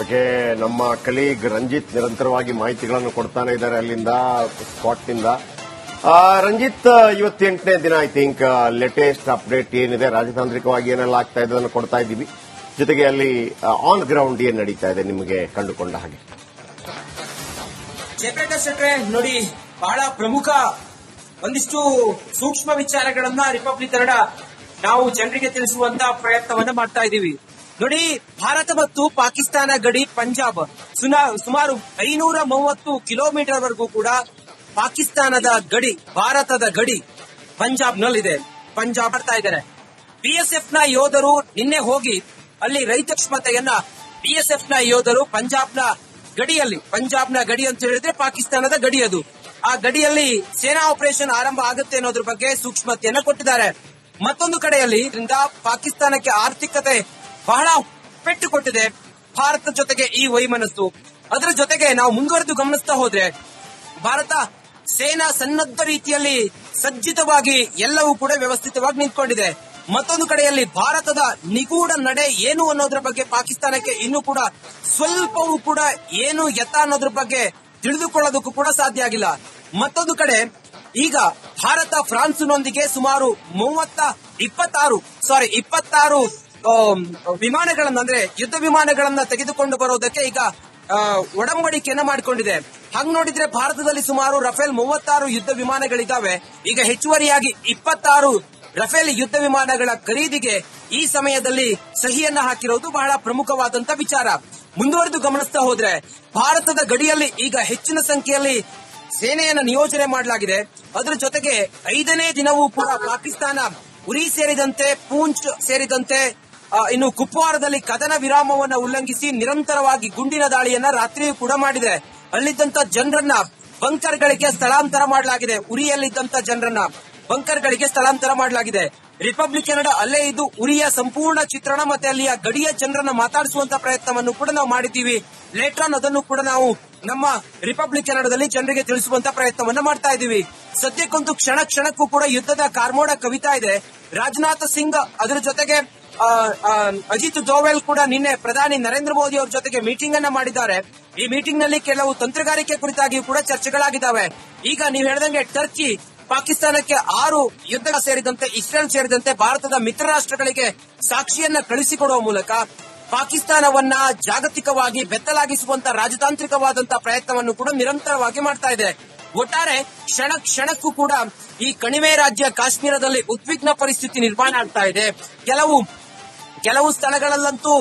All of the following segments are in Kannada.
ಓಕೆ ನಮ್ಮ ಕಲೀಗ್ ರಂಜಿತ್ ನಿರಂತರವಾಗಿ ಮಾಹಿತಿಗಳನ್ನು ಕೊಡ್ತಾನೆ ಇದ್ದಾರೆ ಅಲ್ಲಿಂದ, ಸ್ಪಾಟ್ನಿಂದ. ರಂಜಿತ್, ಇವತ್ತೆಂಟನೇ ದಿನ ಐ ಥಿಂಕ್ ಲೇಟೆಸ್ಟ್ ಅಪ್ಡೇಟ್ ಏನಿದೆ? ರಾಜತಾಂತ್ರಿಕವಾಗಿ ಏನೆಲ್ಲ ಆಗ್ತಾ ಇದೆ ಅದನ್ನು ಕೊಡ್ತಾ ಇದ್ದೀವಿ. ಜೊತೆಗೆ ಅಲ್ಲಿ ಆನ್ ಗ್ರೌಂಡ್ ಏನ್ ನಡೀತಾ ಇದೆ ನಿಮಗೆ ಕಂಡುಕೊಂಡ ಹಾಗೆ. ನೋಡಿ, ಬಹಳ ಪ್ರಮುಖ, ಒಂದಿಷ್ಟು ಸೂಕ್ಷ್ಮ ವಿಚಾರಗಳನ್ನ ರಿಪಬ್ಲಿಕ್ ಕನ್ನಡ ನಾವು ಜನರಿಗೆ ತಿಳಿಸುವಂತ ಪ್ರಯತ್ನವನ್ನ ಮಾಡ್ತಾ ಇದ್ದೀವಿ. ನೋಡಿ ಭಾರತ ಮತ್ತು ಪಾಕಿಸ್ತಾನ ಗಡಿ ಪಂಜಾಬ್ ಸುಮಾರು ಐನೂರ ಮೂವತ್ತು ಕಿಲೋಮೀಟರ್ ವರೆಗೂ ಕೂಡ ಪಾಕಿಸ್ತಾನದ ಗಡಿ, ಭಾರತದ ಗಡಿ ಪಂಜಾಬ್ ನಲ್ಲಿದೆ ಪಂಜಾಬ್ ಬರ್ತಾ ಇದ್ದಾರೆ. ಬಿಎಸ್ಎಫ್ನ ಯೋಧರು ನಿನ್ನೆ ಹೋಗಿ ಅಲ್ಲಿ ರೈತ ಕ್ಷಮತೆಯನ್ನ ಬಿಎಸ್ಎಫ್ನ ಯೋಧರು ಪಂಜಾಬ್ನ ಗಡಿಯಲ್ಲಿ, ಪಂಜಾಬ್ನ ಗಡಿ ಅಂತ ಹೇಳಿದ್ರೆ ಪಾಕಿಸ್ತಾನದ ಗಡಿ ಅದು. ಆ ಗಡಿಯಲ್ಲಿ ಸೇನಾ ಆಪರೇಷನ್ ಆರಂಭ ಆಗುತ್ತೆ ಅನ್ನೋದ್ರ ಬಗ್ಗೆ ಸೂಕ್ಷ್ಮತೆಯನ್ನ ಕೊಟ್ಟಿದ್ದಾರೆ. ಮತ್ತೊಂದು ಕಡೆಯಲ್ಲಿ, ಇದರಿಂದ ಪಾಕಿಸ್ತಾನಕ್ಕೆ ಆರ್ಥಿಕತೆ ಬಹಳ ಪೆಟ್ಟು ಕೊಟ್ಟಿದೆ. ಭಾರತ ಜೊತೆಗೆ ಈ ವೈಮನಸ್ಸು. ಅದರ ಜೊತೆಗೆ ನಾವು ಮುಂದುವರೆದು ಗಮನಿಸ್ತಾ ಹೋದ್ರೆ, ಭಾರತ ಸೇನಾ ಸನ್ನದ್ಧ ರೀತಿಯಲ್ಲಿ ಸಜ್ಜಿತವಾಗಿ ಎಲ್ಲವೂ ಕೂಡ ವ್ಯವಸ್ಥಿತವಾಗಿ ನಿಂತ್ಕೊಂಡಿದೆ. ಮತ್ತೊಂದು ಕಡೆಯಲ್ಲಿ ಭಾರತದ ನಿಗೂಢ ನಡೆ ಏನು ಅನ್ನೋದ್ರ ಬಗ್ಗೆ ಪಾಕಿಸ್ತಾನಕ್ಕೆ ಇನ್ನೂ ಕೂಡ ಸ್ವಲ್ಪವೂ ಕೂಡ ಏನು ಎತ್ತ ಅನ್ನೋದ್ರ ಬಗ್ಗೆ ತಿಳಿದುಕೊಳ್ಳೋದಕ್ಕೂ ಕೂಡ ಸಾಧ್ಯ ಆಗಿಲ್ಲ. ಮತ್ತೊಂದು ಕಡೆ, ಈಗ ಭಾರತ ಫ್ರಾನ್ಸ್ನೊಂದಿಗೆ ಸುಮಾರು ಮೂವತ್ತ ಇಪ್ಪತ್ತಾರು ಸಾರಿ ಇಪ್ಪತ್ತಾರು ವಿಮಾನಗಳನ್ನ, ಅಂದ್ರೆ ಯುದ್ಧ ವಿಮಾನಗಳನ್ನ ತೆಗೆದುಕೊಂಡು ಬರೋದಕ್ಕೆ ಈಗ ಒಡಂಬಡಿಕೆಯನ್ನ ಮಾಡಿಕೊಂಡಿದೆ. ಹಂಗ್ ನೋಡಿದ್ರೆ ಭಾರತದಲ್ಲಿ ಸುಮಾರು ರಫೇಲ್ ಮೂವತ್ತಾರು ಯುದ್ಧ ವಿಮಾನಗಳಿದ್ದಾವೆ ಈಗ ಹೆಚ್ಚುವರಿಯಾಗಿ ಇಪ್ಪತ್ತಾರು ರಫೇಲ್ ಯುದ್ಧ ವಿಮಾನಗಳ ಖರೀದಿಗೆ ಈ ಸಮಯದಲ್ಲಿ ಸಹಿಯನ್ನ ಹಾಕಿರೋದು ಬಹಳ ಪ್ರಮುಖವಾದಂತ ವಿಚಾರ. ಮುಂದುವರೆದು ಗಮನಿಸ್ತಾ ಹೋದ್ರೆ, ಭಾರತದ ಗಡಿಯಲ್ಲಿ ಈಗ ಹೆಚ್ಚಿನ ಸಂಖ್ಯೆಯಲ್ಲಿ ಸೇನೆಯನ್ನ ನಿಯೋಜನೆ ಮಾಡಲಾಗಿದೆ. ಅದರ ಜೊತೆಗೆ ಐದನೇ ದಿನವೂ ಕೂಡ ಪಾಕಿಸ್ತಾನ ಉರಿ ಸೇರಿದಂತೆ, ಪೂಂಚ್ ಸೇರಿದಂತೆ ಇನ್ನು ಕುಪ್ವಾರದಲ್ಲಿ ಕದನ ವಿರಾಮವನ್ನು ಉಲ್ಲಂಘಿಸಿ ನಿರಂತರವಾಗಿ ಗುಂಡಿನ ದಾಳಿಯನ್ನ ರಾತ್ರಿಯೂ ಕೂಡ ಮಾಡಿದೆ ಅಲ್ಲಿದ್ದಂತ ಜನರನ್ನ ಬಂಕರ್ಗಳಿಗೆ ಸ್ಥಳಾಂತರ ಮಾಡಲಾಗಿದೆ. ಉರಿಯಲ್ಲಿದ್ದಂತ ಜನರನ್ನ ಬಂಕರ್ಗಳಿಗೆ ಸ್ಥಳಾಂತರ ಮಾಡಲಾಗಿದೆ. ರಿಪಬ್ಲಿಕ್ ಕೆನಡಾ ಅಲ್ಲೇ ಇದ್ದು ಉರಿಯ ಸಂಪೂರ್ಣ ಚಿತ್ರಣ ಮತ್ತೆ ಅಲ್ಲಿಯ ಗಡಿಯ ಜನರನ್ನ ಮಾತಾಡಿಸುವಂತ ಪ್ರಯತ್ನವನ್ನು ಕೂಡ ನಾವು ಮಾಡಿದ್ದೀವಿ. ಲೇಟರ್ ಆನ್ ಅದನ್ನು ಕೂಡ ನಾವು ನಮ್ಮ ರಿಪಬ್ಲಿಕ್ ಕನ್ನಡದಲ್ಲಿ ಜನರಿಗೆ ತಿಳಿಸುವಂತ ಪ್ರಯತ್ನವನ್ನ ಮಾಡ್ತಾ ಇದ್ದೀವಿ. ಸದ್ಯಕ್ಕೊಂದು ಕ್ಷಣ ಕ್ಷಣಕ್ಕೂ ಕೂಡ ಯುದ್ಧದ ಕಾರ್ಮೋಡ ಕವಿತಾ ಇದೆ. ರಾಜನಾಥ್ ಸಿಂಗ್ ಅದರ ಜೊತೆಗೆ ಅಜಿತ್ ದೋವೆಲ್ ಕೂಡ ನಿನ್ನೆ ಪ್ರಧಾನಿ ನರೇಂದ್ರ ಮೋದಿ ಅವರ ಜೊತೆಗೆ ಮೀಟಿಂಗ್ ಅನ್ನ ಮಾಡಿದ್ದಾರೆ. ಈ ಮೀಟಿಂಗ್ನಲ್ಲಿ ಕೆಲವು ತಂತ್ರಗಾರಿಕೆ ಕುರಿತಾಗಿಯೂ ಕೂಡ ಚರ್ಚೆಗಳಾಗಿದ್ದಾವೆ. ಈಗ ನೀವು ಹೇಳ್ದಂಗೆ ಟರ್ಕಿ, ಪಾಕಿಸ್ತಾನಕ್ಕೆ ಆರು ಯುದ್ಧ ಸೇರಿದಂತೆ, ಇಸ್ರೇಲ್ ಸೇರಿದಂತೆ ಭಾರತದ ಮಿತ್ರ ರಾಷ್ಟ್ರಗಳಿಗೆ ಸಾಕ್ಷಿಯನ್ನ ಕಳಿಸಿಕೊಡುವ ಮೂಲಕ ಪಾಕಿಸ್ತಾನವನ್ನ ಜಾಗತಿಕವಾಗಿ ಬೆತ್ತಲಾಗಿಸುವಂತ ರಾಜತಾಂತ್ರಿಕವಾದಂತಹ ಪ್ರಯತ್ನವನ್ನು ಕೂಡ ನಿರಂತರವಾಗಿ ಮಾಡ್ತಾ ಇದೆ. ಒಟ್ಟಾರೆ ಕ್ಷಣ ಕ್ಷಣಕ್ಕೂ ಕೂಡ ಈ ಕಣಿವೆ ರಾಜ್ಯ ಕಾಶ್ಮೀರದಲ್ಲಿ ಉದ್ವಿಗ್ನ ಪರಿಸ್ಥಿತಿ ನಿರ್ಮಾಣ ಆಗ್ತಾ ಇದೆ. ಕೆಲವು ಕೆಲವು ಸ್ಥಳಗಳಲ್ಲಂತೂ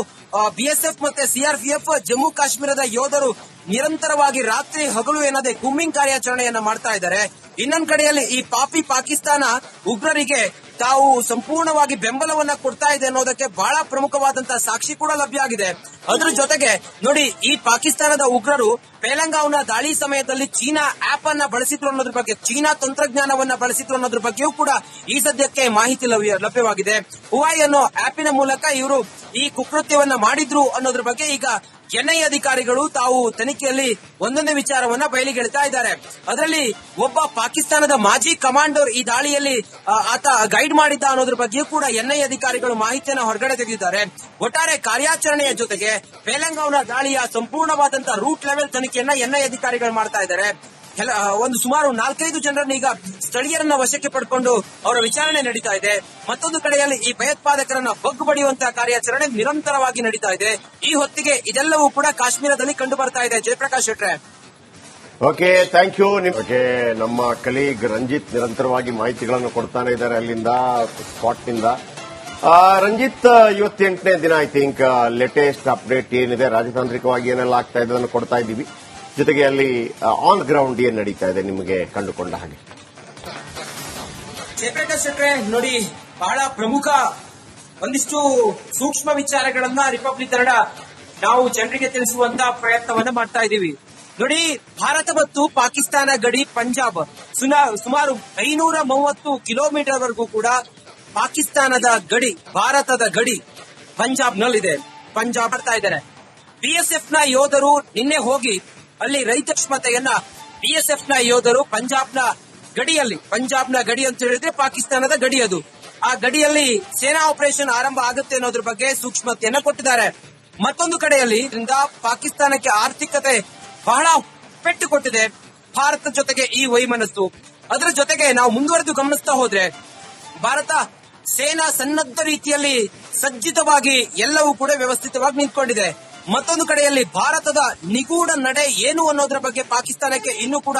ಬಿಎಸ್ಎಫ್ ಮತ್ತೆ ಸಿಆರ್ಪಿಎಫ್ ಜಮ್ಮು ಕಾಶ್ಮೀರದ ಯೋಧರು ನಿರಂತರವಾಗಿ ರಾತ್ರಿ ಹಗಲು ಏನದೆ ಗುಮ್ಮಿಂಗ್ ಕಾರ್ಯಾಚರಣೆಯನ್ನ ಮಾಡ್ತಾ ಇದ್ದಾರೆ. ಇನ್ನೊಂದ್ ಕಡೆಯಲ್ಲಿ ಈ ಪಾಪಿ ಪಾಕಿಸ್ತಾನ ಉಗ್ರರಿಗೆ ತಾವು ಸಂಪೂರ್ಣವಾಗಿ ಬೆಂಬಲವನ್ನ ಕೊಡ್ತಾ ಇದೆ ಅನ್ನೋದಕ್ಕೆ ಬಹಳ ಪ್ರಮುಖವಾದಂತಹ ಸಾಕ್ಷಿ ಕೂಡ ಲಭ್ಯ ಆಗಿದೆ. ಅದ್ರ ಜೊತೆಗೆ ನೋಡಿ, ಈ ಪಾಕಿಸ್ತಾನದ ಉಗ್ರರು ಪೇಲಂಗಾವ್ನ ದಾಳಿ ಸಮಯದಲ್ಲಿ ಚೀನಾ ಆಪ್ ಅನ್ನ ಬಳಸಿದ್ರು ಅನ್ನೋದ್ರ ಬಗ್ಗೆ, ಚೀನಾ ತಂತ್ರಜ್ಞಾನವನ್ನ ಬಳಸಿದ್ರು ಅನ್ನೋದ್ರ ಬಗ್ಗೆಯೂ ಕೂಡ ಈ ಸದ್ಯಕ್ಕೆ ಮಾಹಿತಿ ಲಭ್ಯ- ಲಭ್ಯವಾಗಿದೆ. ಹುವಾಯ್ ಅನ್ನೋ ಆಪಿನ ಮೂಲಕ ಇವರು ಈ ಕುಕೃತ್ಯವನ್ನ ಮಾಡಿದ್ರು ಅನ್ನೋದ್ರ ಬಗ್ಗೆ ಈಗ ಎನ್ಐ ಅಧಿಕಾರಿಗಳು ತಾವು ತನಿಖೆಯಲ್ಲಿ ಒಂದೊಂದು ವಿಚಾರವನ್ನ ಬಯಲಿಗೆಳ್ತಾ ಇದ್ದಾರೆ. ಅದರಲ್ಲಿ ಒಬ್ಬ ಪಾಕಿಸ್ತಾನದ ಮಾಜಿ ಕಮಾಂಡರ್ ಈ ದಾಳಿಯಲ್ಲಿ ಆತ ಗೈಡ್ ಮಾಡಿದ್ದ ಅನ್ನೋದ್ರ ಬಗ್ಗೆಯೂ ಕೂಡ ಎನ್ಐ ಅಧಿಕಾರಿಗಳು ಮಾಹಿತಿಯನ್ನು ಹೊರಗಡೆ ತೆಗೆದಿದ್ದಾರೆ. ಒಟ್ಟಾರೆ ಕಾರ್ಯಾಚರಣೆಯ ಜೊತೆಗೆ ಪೇಲಂಗಾವ್ನ ದಾಳಿಯ ಸಂಪೂರ್ಣವಾದಂತಹ ರೂಟ್ ಲೆವೆಲ್ ತನಿಖೆಯನ್ನ ಎನ್ಐ ಅಧಿಕಾರಿಗಳು ಮಾಡ್ತಾ ಇದ್ದಾರೆ. ಒಂದು ಸುಮಾರು ನಾಲ್ಕೈದು ಜನರನ್ನ ಈಗ ಸ್ಥಳೀಯರನ್ನ ವಶಕ್ಕೆ ಪಡ್ಕೊಂಡು ಅವರ ವಿಚಾರಣೆ ನಡೀತಾ ಇದೆ. ಮತ್ತೊಂದು ಕಡೆಯಲ್ಲಿ ಈ ಭಯೋತ್ಪಾದಕರನ್ನ ಬಗ್ಗು ಬಡಿಯುವಂತಹ ಕಾರ್ಯಾಚರಣೆ ನಿರಂತರವಾಗಿ ನಡೀತಾ ಇದೆ. ಈ ಹೊತ್ತಿಗೆ ಇದೆಲ್ಲವೂ ಕೂಡ ಕಾಶ್ಮೀರದಲ್ಲಿ ಕಂಡು ಬರ್ತಾ ಇದೆ. ಜಯಪ್ರಕಾಶ್ ಶೆಟ್ರೆ. ಓಕೆ ಥ್ಯಾಂಕ್ ಯು ಓಕೆ, ನಮ್ಮ ಕಲೀಗ್ ರಂಜಿತ್ ನಿರಂತರವಾಗಿ ಮಾಹಿತಿಗಳನ್ನು ಕೊಡ್ತಾನೆ ಇದ್ದಾರೆ ಅಲ್ಲಿಂದ, ಸ್ಪಾಟ್ನಿಂದ. ರಂಜಿತ್ ಇವತ್ತೆಂಟನೇ ದಿನ ಐ ಥಿಂಕ್ ಲೇಟೆಸ್ಟ್ ಅಪ್ಡೇಟ್ ಏನಿದೆ? ರಾಜತಾಂತ್ರಿಕವಾಗಿ ಏನೆಲ್ಲ ಆಗ್ತಾ ಇದೆ ಅದನ್ನು ಕೊಡ್ತಾ ಇದ್ದೀವಿ. ಜೊತೆಗೆ ಅಲ್ಲಿ ಆನ್ ಗ್ರೌಂಡ್ ಏನ್ ನಡೀತಾ ಇದೆ ನಿಮಗೆ ಕಂಡುಕೊಂಡ ಹಾಗೆ? ಶೆಟ್ರೆ ನೋಡಿ, ಬಹಳ ಪ್ರಮುಖ ಒಂದಿಷ್ಟು ಸೂಕ್ಷ್ಮ ವಿಚಾರಗಳನ್ನ ರಿಪಬ್ಲಿಕ್ ತರಡ ನಾವು ಜನರಿಗೆ ತಿಳಿಸುವಂತ ಪ್ರಯತ್ನವನ್ನ ಮಾಡ್ತಾ ಇದ್ದೀವಿ. ನೋಡಿ, ಭಾರತ ಮತ್ತು ಪಾಕಿಸ್ತಾನ ಗಡಿ ಪಂಜಾಬ್ ಸುಮಾರು ಐನೂರ ಮೂವತ್ತು ಕಿಲೋಮೀಟರ್ ವರೆಗೂ ಕೂಡ ಪಾಕಿಸ್ತಾನದ ಗಡಿ, ಭಾರತದ ಗಡಿ ಪಂಜಾಬ್ ನಲ್ಲಿದೆ ಪಂಜಾಬ್ ಬರ್ತಾ ಇದ್ದಾರೆ ಬಿಎಸ್ಎಫ್ನ ಯೋಧರು ನಿನ್ನೆ ಹೋಗಿ ಅಲ್ಲಿ ರೈತ ಕ್ಷಮತೆಯನ್ನ ಬಿಎಸ್ಎಫ್ನ ಯೋಧರು ಪಂಜಾಬ್ನ ಗಡಿಯಲ್ಲಿ, ಪಂಜಾಬ್ನ ಗಡಿ ಅಂತ ಹೇಳಿದ್ರೆ ಪಾಕಿಸ್ತಾನದ ಗಡಿ ಅದು. ಆ ಗಡಿಯಲ್ಲಿ ಸೇನಾ ಆಪರೇಷನ್ ಆರಂಭ ಆಗುತ್ತೆ ಅನ್ನೋದ್ರ ಬಗ್ಗೆ ಸೂಕ್ಷ್ಮತೆಯನ್ನ ಕೊಟ್ಟಿದ್ದಾರೆ. ಮತ್ತೊಂದು ಕಡೆಯಲ್ಲಿ ಇದರಿಂದ ಪಾಕಿಸ್ತಾನಕ್ಕೆ ಆರ್ಥಿಕತೆ ಬಹಳ ಪೆಟ್ಟು ಕೊಟ್ಟಿದೆ ಭಾರತ ಜೊತೆಗೆ ಈ ವೈಮನಸ್ಸು. ಅದರ ಜೊತೆಗೆ ನಾವು ಮುಂದುವರೆದು ಗಮನಿಸ್ತಾ ಹೋದ್ರೆ, ಭಾರತ ಸೇನಾ ಸನ್ನದ್ಧ ರೀತಿಯಲ್ಲಿ ಸಜ್ಜಿತವಾಗಿ ಎಲ್ಲವೂ ಕೂಡ ವ್ಯವಸ್ಥಿತವಾಗಿ ನಿಂತ್ಕೊಂಡಿದೆ. ಮತ್ತೊಂದು ಕಡೆಯಲ್ಲಿ ಭಾರತದ ನಿಗೂಢ ನಡೆ ಏನು ಅನ್ನೋದ್ರ ಬಗ್ಗೆ ಪಾಕಿಸ್ತಾನಕ್ಕೆ ಇನ್ನೂ ಕೂಡ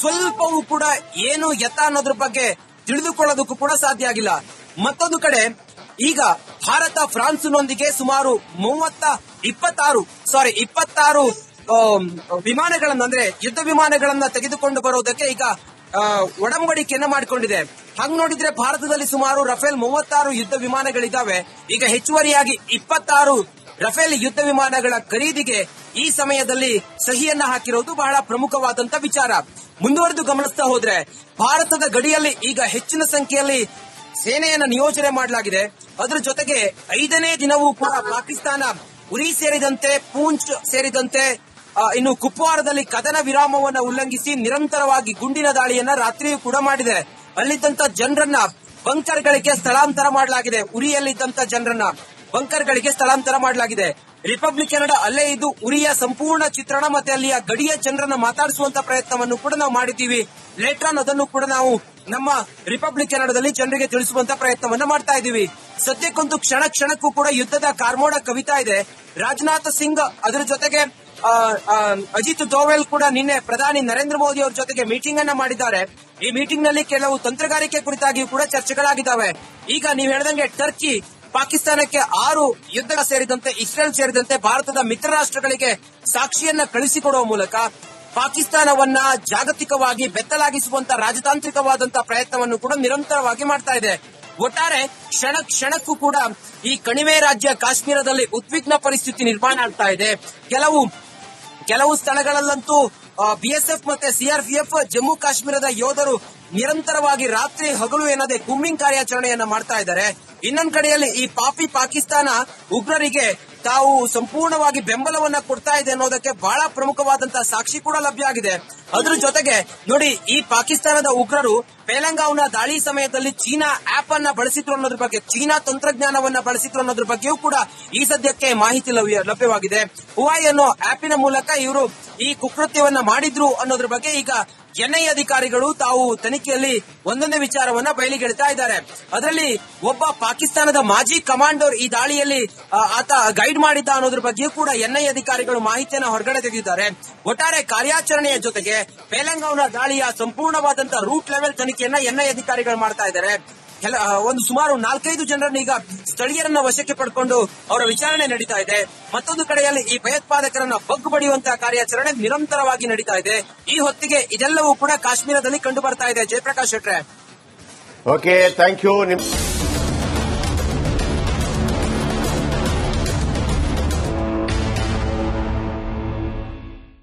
ಸ್ವಲ್ಪವೂ ಕೂಡ ಏನು ಎತ್ತ ಅನ್ನೋದ್ರ ಬಗ್ಗೆ ತಿಳಿದುಕೊಳ್ಳೋದಕ್ಕೂ ಕೂಡ ಸಾಧ್ಯ ಆಗಿಲ್ಲ. ಮತ್ತೊಂದು ಕಡೆ ಈಗ ಭಾರತ ಫ್ರಾನ್ಸ್ನೊಂದಿಗೆ ಸುಮಾರು ಮೂವತ್ತ ಇಪ್ಪತ್ತಾರು ಸಾರಿ ಇಪ್ಪತ್ತಾರು ವಿಮಾನಗಳನ್ನ, ಅಂದ್ರೆ ಯುದ್ಧ ವಿಮಾನಗಳನ್ನ ತೆಗೆದುಕೊಂಡು ಬರೋದಕ್ಕೆ ಈಗ ಒಡಂಬಡಿಕೆಯನ್ನ ಮಾಡಿಕೊಂಡಿದೆ. ಹಂಗ್ ನೋಡಿದ್ರೆ ಭಾರತದಲ್ಲಿ ಸುಮಾರು ರಫೇಲ್ ಮೂವತ್ತಾರು ಯುದ್ಧ ವಿಮಾನಗಳಿದ್ದಾವೆ. ಈಗ ಹೆಚ್ಚುವರಿಯಾಗಿ ಇಪ್ಪತ್ತಾರು ರಫೇಲ್ ಯುದ್ಧ ವಿಮಾನಗಳ ಖರೀದಿಗೆ ಈ ಸಮಯದಲ್ಲಿ ಸಹಿಯನ್ನ ಹಾಕಿರೋದು ಬಹಳ ಪ್ರಮುಖವಾದಂತ ವಿಚಾರ. ಮುಂದುವರೆದು ಗಮನಿಸ್ತಾ ಹೋದ್ರೆ, ಭಾರತದ ಗಡಿಯಲ್ಲಿ ಈಗ ಹೆಚ್ಚಿನ ಸಂಖ್ಯೆಯಲ್ಲಿ ಸೇನೆಯನ್ನ ನಿಯೋಜನೆ ಮಾಡಲಾಗಿದೆ. ಅದರ ಜೊತೆಗೆ ಐದನೇ ದಿನವೂ ಕೂಡ ಪಾಕಿಸ್ತಾನ ಉರಿ ಸೇರಿದಂತೆ, ಪೂಂಚ್ ಸೇರಿದಂತೆ ಇನ್ನು ಕುಪ್ವಾರದಲ್ಲಿ ಕದನ ವಿರಾಮವನ್ನು ಉಲ್ಲಂಘಿಸಿ ನಿರಂತರವಾಗಿ ಗುಂಡಿನ ದಾಳಿಯನ್ನ ರಾತ್ರಿಯೂ ಕೂಡ ಮಾಡಿದೆ. ಅಲ್ಲಿದ್ದಂತ ಜನರನ್ನ ಬಂಕರ್ಗಳಿಗೆ ಸ್ಥಳಾಂತರ ಮಾಡಲಾಗಿದೆ. ಉರಿಯಲ್ಲಿದ್ದಂತ ಜನರನ್ನ. ಬಂಕರ್ಗಳಿಗೆ ಸ್ಥಳಾಂತರ ಮಾಡಲಾಗಿದೆ. ರಿಪಬ್ಲಿಕ್ ಕೆನಡಾ ಅಲ್ಲೇ ಇದ್ದು ಉರಿಯ ಸಂಪೂರ್ಣ ಚಿತ್ರಣ ಮತ್ತೆ ಅಲ್ಲಿಯ ಗಡಿಯ ಜನರನ್ನು ಮಾತಾಡಿಸುವಂತ ಪ್ರಯತ್ನವನ್ನು ಕೂಡ ನಾವು ಮಾಡಿದ್ದೀವಿ. ಲೇಟರ್ ಅದನ್ನು ಕೂಡ ನಾವು ನಮ್ಮ ರಿಪಬ್ಲಿಕ್ ಕೆನಡಾದಲ್ಲಿ ಜನರಿಗೆ ತಿಳಿಸುವಂತ ಪ್ರಯತ್ನವನ್ನು ಮಾಡ್ತಾ ಇದ್ದೀವಿ. ಸದ್ಯಕ್ಕೊಂದು ಕ್ಷಣ ಕ್ಷಣಕ್ಕೂ ಕೂಡ ಯುದ್ಧದ ಕಾರ್ಮೋಡ ಕವಿತಾ ಇದೆ. ರಾಜನಾಥ್ ಸಿಂಗ್ ಅದರ ಜೊತೆಗೆ ಅಜಿತ್ ದೋವೆಲ್ ಕೂಡ ನಿನ್ನೆ ಪ್ರಧಾನಿ ನರೇಂದ್ರ ಮೋದಿ ಅವರ ಜೊತೆಗೆ ಮೀಟಿಂಗ್ ಅನ್ನ ಮಾಡಿದ್ದಾರೆ. ಈ ಮೀಟಿಂಗ್ನಲ್ಲಿ ಕೆಲವು ತಂತ್ರಗಾರಿಕೆ ಕುರಿತಾಗಿಯೂ ಕೂಡ ಚರ್ಚೆಗಳಾಗಿದ್ದಾವೆ. ಈಗ ನೀವು ಹೇಳ್ದಂಗೆ ಟರ್ಕಿ ಪಾಕಿಸ್ತಾನಕ್ಕೆ ಆರು ಯುದ್ಧ ಸೇರಿದಂತೆ, ಇಸ್ರೇಲ್ ಸೇರಿದಂತೆ ಭಾರತದ ಮಿತ್ರ ರಾಷ್ಟ್ರಗಳಿಗೆ ಸಾಕ್ಷಿಯನ್ನ ಕಳಿಸಿಕೊಡುವ ಮೂಲಕ ಪಾಕಿಸ್ತಾನವನ್ನ ಜಾಗತಿಕವಾಗಿ ಬೆತ್ತಲಾಗಿಸುವಂತ ರಾಜತಾಂತ್ರಿಕವಾದಂತಹ ಪ್ರಯತ್ನವನ್ನು ಕೂಡ ನಿರಂತರವಾಗಿ ಮಾಡ್ತಾ ಇದೆ. ಒಟ್ಟಾರೆ ಕ್ಷಣ ಕ್ಷಣಕ್ಕೂ ಕೂಡ ಈ ಕಣಿವೆ ರಾಜ್ಯ ಕಾಶ್ಮೀರದಲ್ಲಿ ಉದ್ವಿಗ್ನ ಪರಿಸ್ಥಿತಿ ನಿರ್ಮಾಣ ಆಗ್ತಾ ಇದೆ. ಕೆಲವು ಕೆಲವು ಸ್ಥಳಗಳಲ್ಲಂತೂ ಬಿಎಸ್ಎಫ್ ಮತ್ತೆ ಸಿಆರ್ಪಿಎಫ್ ಜಮ್ಮು ಕಾಶ್ಮೀರದ ಯೋಧರು ನಿರಂತರವಾಗಿ ರಾತ್ರಿ ಹಗಲು ಎನ್ನದೆ ಗುಮ್ಮಿಂಗ್ ಕಾರ್ಯಾಚರಣೆಯನ್ನ ಮಾಡ್ತಾ ಇದ್ದಾರೆ. ಇನ್ನೊಂದ್ ಕಡೆಯಲ್ಲಿ ಈ ಪಾಪಿ ಪಾಕಿಸ್ತಾನ ಉಗ್ರರಿಗೆ ತಾವು ಸಂಪೂರ್ಣವಾಗಿ ಬೆಂಬಲವನ್ನ ಕೊಡ್ತಾ ಇದೆ ಅನ್ನೋದಕ್ಕೆ ಬಹಳ ಪ್ರಮುಖವಾದಂತಹ ಸಾಕ್ಷಿ ಕೂಡ ಲಭ್ಯ ಆಗಿದೆ. ಅದ್ರ ಜೊತೆಗೆ ನೋಡಿ ಈ ಪಾಕಿಸ್ತಾನದ ಉಗ್ರರು ಪೇಲಂಗಾವ್ನ ದಾಳಿ ಸಮಯದಲ್ಲಿ ಚೀನಾ ಆಪ್ ಅನ್ನ ಬಳಸಿದ್ರು ಅನ್ನೋದ್ರ ಬಗ್ಗೆ, ಚೀನಾ ತಂತ್ರಜ್ಞಾನವನ್ನ ಬಳಸಿದ್ರು ಅನ್ನೋದ್ರ ಬಗ್ಗೆಯೂ ಕೂಡ ಈ ಸದ್ಯಕ್ಕೆ ಮಾಹಿತಿ ಲಭ್ಯ- ಲಭ್ಯವಾಗಿದೆ. ಹುವಾಯಿ ಅನ್ನೋ ಆಪಿನ ಮೂಲಕ ಇವರು ಈ ಕುಕೃತ್ಯವನ್ನ ಮಾಡಿದ್ರು ಅನ್ನೋದ್ರ ಬಗ್ಗೆ ಈಗ ಎನ್ಐ ಅಧಿಕಾರಿಗಳು ತಾವು ತನಿಖೆಯಲ್ಲಿ ಒಂದೊಂದೇ ವಿಚಾರವನ್ನ ಬಯಲಿಗೆಳ್ತಾ ಇದ್ದಾರೆ. ಅದರಲ್ಲಿ ಒಬ್ಬ ಪಾಕಿಸ್ತಾನದ ಮಾಜಿ ಕಮಾಂಡರ್ ಈ ದಾಳಿಯಲ್ಲಿ ಆತ ಗೈಡ್ ಮಾಡಿದ್ದ ಅನ್ನೋದ್ರ ಬಗ್ಗೆಯೂ ಕೂಡ ಎನ್ಐ ಅಧಿಕಾರಿಗಳು ಮಾಹಿತಿಯನ್ನ ಹೊರಗಡೆ ತೆಗೆದಿದ್ದಾರೆ. ಒಟ್ಟಾರೆ ಕಾರ್ಯಾಚರಣೆಯ ಜೊತೆಗೆ ಪೇಲಂಗಾವ್ನ ದಾಳಿಯ ಸಂಪೂರ್ಣವಾದಂತಹ ರೂಟ್ ಲೆವೆಲ್ ತನಿಖೆಯನ್ನ ಐ ಅಧಿಕಾರಿಗಳು ಮಾಡ್ತಾ ಇದ್ದಾರೆ. ಒಂದು ಸುಮಾರು ನಾಲ್ಕೈದು ಜನರನ್ನ ಈಗ ಸ್ಥಳೀಯರನ್ನ ವಶಕ್ಕೆ ಪಡ್ಕೊಂಡು ಅವರ ವಿಚಾರಣೆ ನಡೀತಾ ಇದೆ. ಮತ್ತೊಂದು ಕಡೆಯಲ್ಲಿ ಈ ಭಯೋತ್ಪಾದಕರನ್ನ ಬಗ್ಗು ಬಡಿಯುವಂತಹ ಕಾರ್ಯಾಚರಣೆ ನಿರಂತರವಾಗಿ ನಡೀತಾ ಇದೆ. ಈ ಹೊತ್ತಿಗೆ ಇದೆಲ್ಲವೂ ಕೂಡ ಕಾಶ್ಮೀರದಲ್ಲಿ ಕಂಡು ಬರ್ತಾ ಇದೆ. ಜಯಪ್ರಕಾಶ್ ಶೆಟ್ರೆ. Okay thank you